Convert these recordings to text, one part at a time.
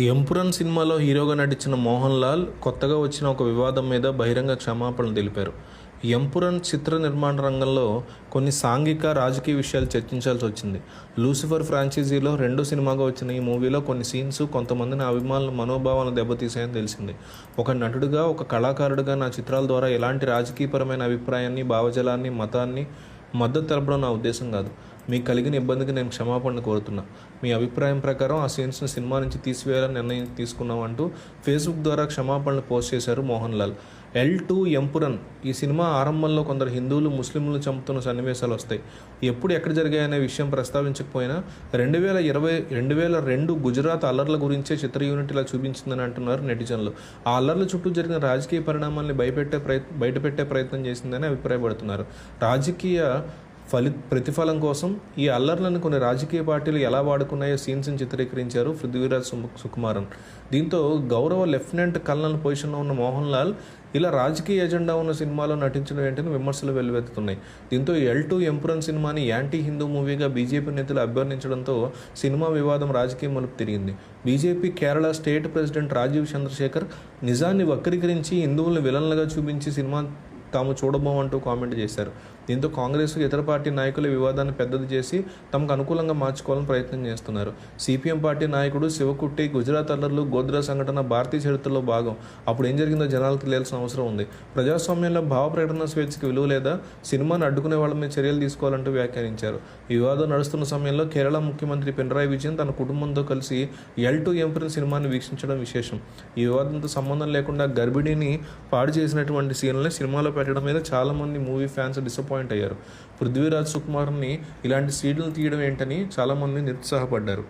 ఎంపురన్ సినిమాలో హీరోగా నటించిన మోహన్ లాల్ కొత్తగా వచ్చిన ఒక వివాదం మీద బహిరంగ క్షమాపణలు తెలిపారు. ఎంపురన్ చిత్ర నిర్మాణ రంగంలో కొన్ని సాంఘిక రాజకీయ విషయాలు చర్చించాల్సి వచ్చింది. లూసిఫర్ ఫ్రాంచైజీలో రెండో సినిమాగా వచ్చిన ఈ మూవీలో కొన్ని సీన్స్ కొంతమందిని అభిమానుల మనోభావాలను దెబ్బతీసాయని తెలిసింది. ఒక నటుడిగా ఒక కళాకారుడిగా నా చిత్రాల ద్వారా ఎలాంటి రాజకీయపరమైన అభిప్రాయాన్ని భావజలాన్ని మతాన్ని మద్దతు తెలపడం నా ఉద్దేశం కాదు. మీకు కలిగిన ఇబ్బందికి నేను క్షమాపణ కోరుతున్నా. మీ అభిప్రాయం ప్రకారం ఆ సీన్స్ను సినిమా నుంచి తీసివేయాలని నిర్ణయం తీసుకున్నాం అంటూ ఫేస్బుక్ ద్వారా క్షమాపణలు పోస్ట్ చేశారు మోహన్ లాల్. ఎల్ టూ ఎంపురన్ ఈ సినిమా ఆరంభంలో కొందరు హిందువులు ముస్లింలు చంపుతున్న సన్నివేశాలు వస్తాయి. ఎప్పుడు ఎక్కడ జరిగాయనే విషయం ప్రస్తావించకపోయినా రెండు వేల ఇరవై రెండు వేల రెండు గుజరాత్ అల్లర్ల గురించే చిత్ర యూనిట్ ఇలా చూపించిందని అంటున్నారు నెటిజన్లు. ఆ అల్లర్ల చుట్టూ జరిగిన రాజకీయ పరిణామాల్ని భయపెట్టే ప్రయత్ బయటపెట్టే ప్రయత్నం చేసిందని అభిప్రాయపడుతున్నారు. రాజకీయ ఫలి ప్రతిఫలం కోసం ఈ అల్లర్లను కొన్ని రాజకీయ పార్టీలు ఎలా వాడుకున్నాయో సీన్స్ని చిత్రీకరించారు పృథ్వీరాజ్ సుకుమారన్. దీంతో గౌరవ లెఫ్టినెంట్ కల్నల్ పొజిషన్లో ఉన్న మోహన్ లాల్ ఇలా రాజకీయ ఎజెండా ఉన్న సినిమాలో నటించడం ఏంటని విమర్శలు వెల్లువెత్తుతున్నాయి. దీంతో ఎల్ టూ ఎంపురన్ సినిమాని యాంటీ హిందూ మూవీగా బీజేపీ నేతలు అభ్యర్థించడంతో సినిమా వివాదం రాజకీయ మలుపు తిరిగింది. BJP Kerala state president Rajeev Chandrasekhar నిజాన్ని వక్రీకరించి హిందువులను విలన్లుగా చూపించి సినిమా తాము చూడబోమంటూ కామెంట్ చేశారు. దీంతో కాంగ్రెస్ ఇతర పార్టీ నాయకులు వివాదాన్ని పెద్దది చేసి తమకు అనుకూలంగా మార్చుకోవాలని ప్రయత్నం చేస్తున్నారు. సిపిఎం పార్టీ నాయకుడు శివకుట్టి గుజరాత్ అల్లర్లు గోద్రా సంఘటన భారతీయ చరిత్రలో భాగం. అప్పుడు ఏం జరిగిందో జనాలకు తెలియాల్సిన అవసరం ఉంది. ప్రజాస్వామ్యంలో భావ ప్రకటన స్వేచ్ఛకి విలువ లేదా? సినిమాను అడ్డుకునే వాళ్ళ మీద చర్యలు తీసుకోవాలంటూ వ్యాఖ్యానించారు. ఈ వివాదం నడుస్తున్న సమయంలో కేరళ ముఖ్యమంత్రి పినరాయి విజయన్ తన కుటుంబంతో కలిసి ఎల్ టు ఎంప్రిన్ సినిమాని వీక్షించడం విశేషం. ఈ వివాదంతో సంబంధం లేకుండా గర్భిణిని పాడు చేసినటువంటి సీన్లని సినిమాలో పెట్టడం మీద చాలామంది మూవీ ఫ్యాన్స్ డిసప్పాయింట్ అయ్యారు. పృథ్వీరాజ్ సుకుమార్ని ఇలాంటి సీడ్లు తీయడం ఏంటని చాలామంది నిరుత్సాహపడ్డారు.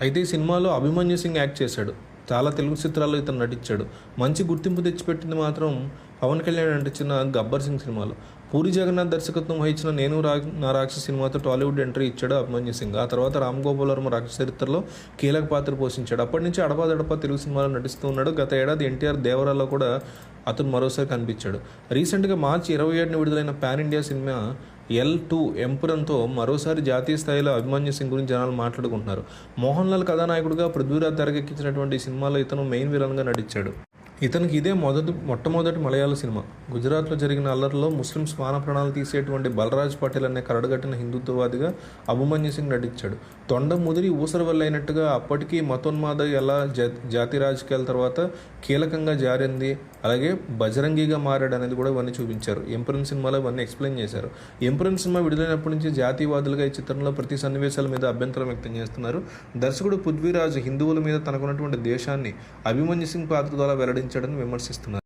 అయితే ఈ సినిమాలో అభిమన్యు సింగ్ యాక్ట్ చేశాడు. చాలా తెలుగు చిత్రాల్లో ఇతను నటించాడు. మంచి గుర్తింపు తెచ్చిపెట్టింది మాత్రం పవన్ కళ్యాణ్ నటించిన గబ్బర్ సింగ్ సినిమాలో. పూరి జగన్నాథ్ దర్శకత్వం వహించిన నేను రా నా రాక్షస సినిమాతో టాలీవుడ్ ఎంట్రీ ఇచ్చాడు అభిమన్యు సింగ్. ఆ తర్వాత రామ్ గోపాల్ వర్మ రాక్షస చరిత్రలో కీలక పాత్ర పోషించాడు. అప్పటి నుంచి అడపాదడపా తెలుగు సినిమాలో నటిస్తూ ఉన్నాడు. గత ఏడాది ఎన్టీఆర్ దేవరాలో కూడా అతను మరోసారి కనిపించాడు. రీసెంట్గా మార్చి ఇరవై ఏడున విడుదలైన pan India cinema L two ఎంపురంతో మరోసారి జాతీయ స్థాయిలో అభిమన్యు సింగ్ గురించి జనాలు మాట్లాడుకుంటున్నారు. మోహన్ లాల్ కథానాయకుడిగా పృథ్వీరాజ్ తెరకెక్కించినటువంటి సినిమాలో ఇతను మెయిన్ విలన్గా నటించాడు. ఇతనికి ఇదే మొదటి మొట్టమొదటి మలయాళ సినిమా. గుజరాత్లో జరిగిన అల్లర్లో ముస్లిం స్మాన ప్రాణాలు తీసేటువంటి బలరాజ్ పటేల్ అనే కరడుగట్టిన హిందుత్వవాదిగా అభిమన్యు సింగ్ నటించాడు. తొండ ముదిరి ఊసర అయినట్టుగా అప్పటికీ మతోన్మాద ఎలా జాతి రాజకీయాల తర్వాత కీలకంగా జారింది అలాగే బజరంగిగా మారాడు అనేది కూడా ఇవన్నీ చూపించారు. ఎంపురన్ సినిమాలో ఇవన్నీ ఎక్స్ప్లెయిన్ చేశారు. ఎంపురన్ సినిమా విడుదలైనప్పటి నుంచి జాతీయవాదులుగా ఈ చిత్రంలో ప్రతి సన్నివేశాల మీద అభ్యంతరం వ్యక్తం చేస్తున్నారు. దర్శకుడు పృథ్వీరాజ్ హిందువుల మీద తనకున్నటువంటి దేశాన్ని అభిమన్యు సింగ్ పాత్ర ద్వారా వెల్లడించాడని విమర్శిస్తున్నారు.